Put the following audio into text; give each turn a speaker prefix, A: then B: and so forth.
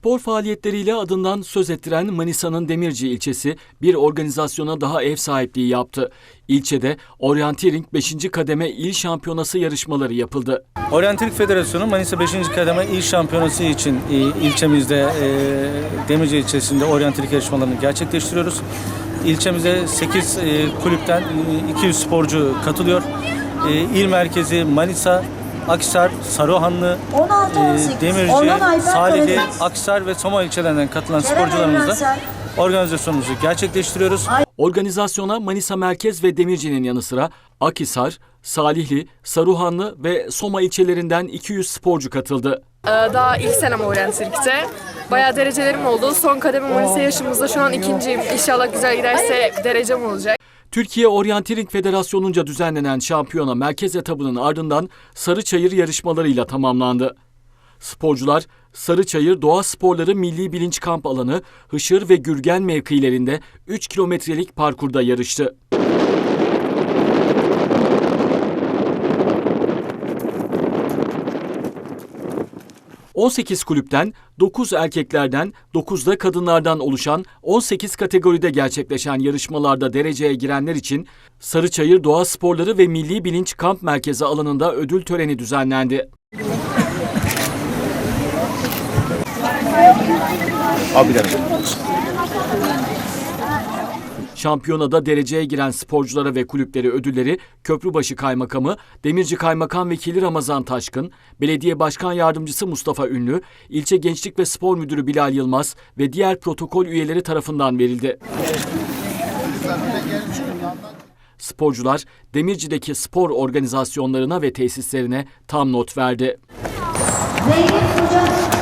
A: Spor faaliyetleriyle adından söz ettiren Manisa'nın Demirci ilçesi bir organizasyona daha ev sahipliği yaptı. İlçede Orienteering 5. kademe il şampiyonası yarışmaları yapıldı.
B: Orienteering Federasyonu Manisa 5. kademe il şampiyonası için e, ilçemizde e, Demirci ilçesinde Orienteering yarışmalarını gerçekleştiriyoruz. İlçemize 8 e, kulüpten e, 200 sporcu katılıyor. İl merkezi Manisa, Aksar, Saruhanlı,
C: 16
B: e,
C: 18
B: Demirci, Salihli. Aksar ve Soma ilçelerinden katılan
C: Kerem
B: sporcularımızla
C: Evrensel.
B: organizasyonumuzu gerçekleştiriyoruz.
A: Organizasyona Manisa Merkez ve Demirci'nin yanı sıra Akhisar, Salihli, Saruhanlı ve Soma ilçelerinden 200 sporcu katıldı.
D: Ee, Daha ilk senem Orienteering'de. Bayağı derecelerim oldu. Son kademe Manisa yaşımızda şu an ikinciyim. İnşallah güzel giderse derecem olacak.
A: Türkiye Orienteering Federasyonu'nca düzenlenen şampiyona merkez etabının ardından Sarıçayır yarışmalarıyla tamamlandı. Sporcular Sarıçayır Doğa Sporları Milli Bilinç Kamp Alanı, Hışır ve Gürgen mevkilerinde 3 kilometrelik parkurda yarıştı. ...18 kulüpten, 9 erkeklerden, 9 da kadınlardan oluşan 18 kategoride gerçekleşen yarışmalarda dereceye girenler için Sarıçayır Doğa Sporları ve Milli Bilinç Kamp Merkezi alanında ödül töreni düzenlendi. Şampiyonada dereceye giren sporculara ve kulüpleri ödülleri Köprübaşı Kaymakamı, Demirci Kaymakam Vekili Ramazan Taşkın, Belediye Başkan Yardımcısı Mustafa Ünlü, İlçe Gençlik ve Spor Müdürü Bilal Yılmaz ve diğer protokol üyeleri tarafından verildi. Sporcular Demirci'deki spor organizasyonlarına ve tesislerine tam not verdi.
C: Zeynep